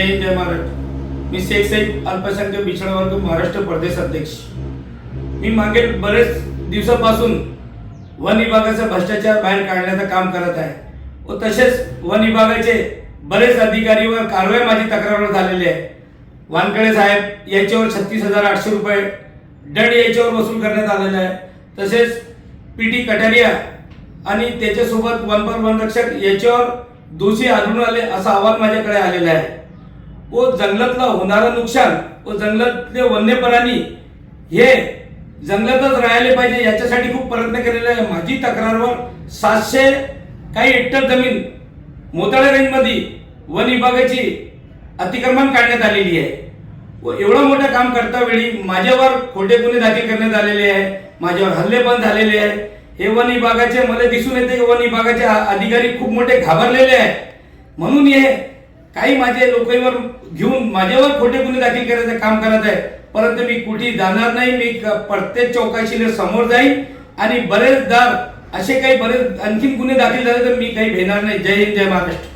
मी शेख साहेब अल्पसंख्य पिछडा वर्ग महाराष्ट्र प्रदेश अध्यक्ष. मी मागील बरेच दिवसापासून वन विभागाचा भ्रष्टाचार बाहेर काढण्याचं काम करत आहे व तसेच वन विभागाचे बरेच अधिकारीवर कारवाई माझी तक्रारवर झालेली आहे. वानकडे साहेब याच्यावर छत्तीस हजार आठशे रुपये दंड याच्यावर वसूल करण्यात आलेला आहे. तसेच पी टी कटारिया आणि त्याच्यासोबत वनपर वनरक्षक याच्यावर दोषी आढळून आले असा अहवाल माझ्याकडे आलेला आहे. व जंगलातलं होणारं नुकसान व जंगलातले वन्य प्राणी हे जंगलातच राहिले पाहिजे याच्यासाठी खूप प्रयत्न केलेले आहे. माझी तक्रारवर सातशे काही हेक्टर जमीन मोताळा रेंजमध्ये वन विभागाची अतिक्रमण काढण्यात आलेली आहे. व एवढं मोठं काम करता वेळी माझ्यावर खोटे गुन्हे दाखल करण्यात आलेले आहे. माझ्यावर हल्ले पण झालेले आहे. हे वन विभागाचे मला दिसून येते की वन विभागाचे अधिकारी खूप मोठे घाबरलेले आहेत. म्हणून हे काही माझे लोकांवर घेऊन माझ्यावर खोटे गुन्हे दाखल करायचं काम करत आहे. परंतु मी कुठे जाणार नाही मी प्रत्येक चौकाशीला समोर जाईन आणि बरेचदा असे काही बरेच आणखीन गुन्हे दाखल झाले तर मी काही भेणार नाही. जय हिंद जय महाराष्ट्र.